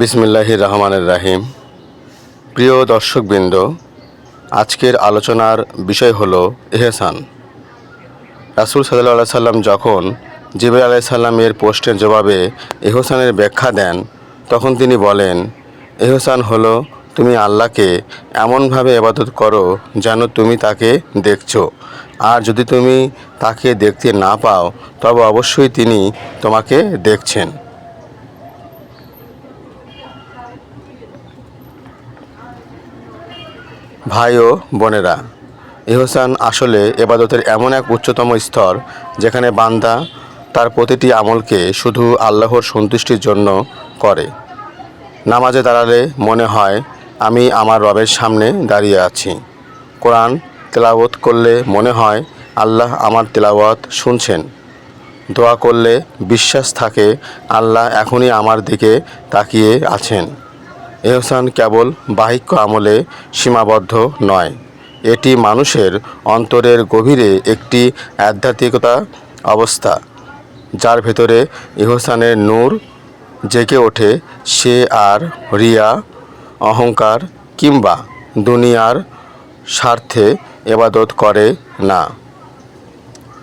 বিসমিল্লাহির রহমানের রাহিম। প্রিয় দর্শকবৃন্দ, আজকের আলোচনার বিষয় হলো এহসান রাসুল সাল্লাহ সাল্লাম যখন জিবর আলাহ সাল্লামের পোস্টের জবাবে এহসানের ব্যাখ্যা দেন, তখন তিনি বলেন এহসান হলো তুমি আল্লাহকে এমনভাবে ইবাদত করো যেন তুমি তাকে দেখছ। আর যদি তুমি তাকে দেখতে না পাও, তবে অবশ্যই তিনি তোমাকে দেখছেন। ভাই ও বোনেরা, ইহসান আসলে এবাদতের এমন এক উচ্চতম স্তর যেখানে বান্দা তার প্রতিটি আমলকে শুধু আল্লাহর সন্তুষ্টির জন্য করে। নামাজে দাঁড়ালে মনে হয়, আমি আমার রবের সামনে দাঁড়িয়ে আছি। কোরআন তেলাওয়াত করলে মনে হয়, আল্লাহ আমার তেলাওয়াত শুনছেন। দোয়া করলে বিশ্বাস থাকে, আল্লাহ এখনই আমার দিকে তাকিয়ে আছেন। এহসান কেবল বাহিক্য আমলে সীমাবদ্ধ নয়। এটি মানুষের অন্তরের গভীরে একটি আধ্যাত্মিকতা অবস্থা, যার ভেতরে ইহসানের নূর জেগে ওঠে সে আর রিয়া, অহংকার কিংবা দুনিয়ার স্বার্থে এবাদত করে না।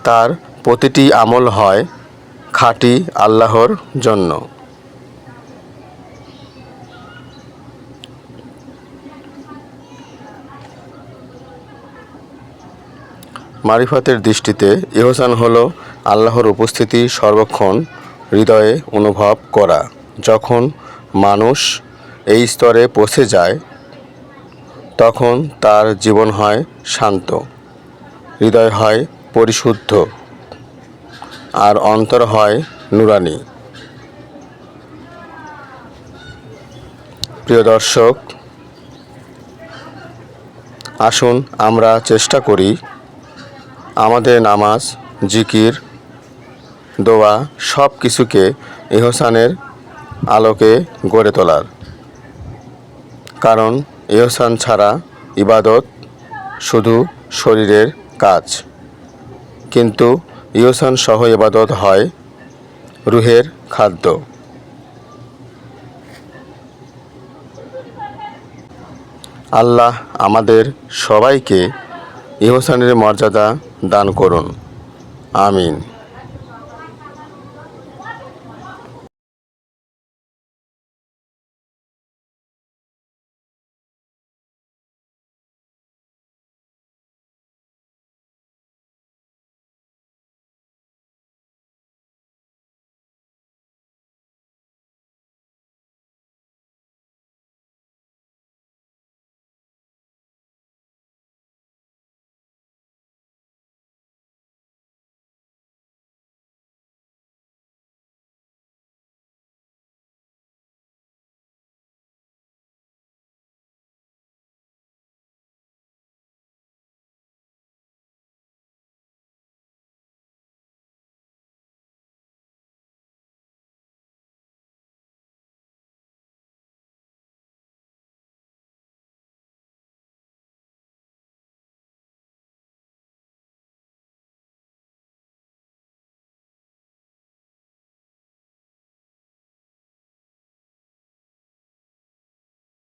তার প্রতিটি আমল হয় খাঁটি আল্লাহর জন্য। মারিফতের দৃষ্টিতে ইহসান হলো আল্লাহর উপস্থিতি সর্বক্ষণ হৃদয়ে অনুভব করা। যখন মানুষ এই স্তরে পৌঁছে যায়, তখন তার জীবন হয় শান্ত, হৃদয় হয় পরিশুদ্ধ, আর অন্তর হয় নুরানি। প্রিয় দর্শক, আসুন আমরা চেষ্টা করি আমাদের নামাজ, জিকির, দোয়া সব কিছুকে ইহসানের আলোকে গড়ে তোলার। কারণ ইহসান ছাড়া ইবাদত শুধু শরীরের কাজ। কিন্তু ইহসান সহ ইবাদত হয় রুহের খাদ্য। আল্লাহ আমাদের সবাইকে ইহসানের মর্যাদা দান করুন। আমিন।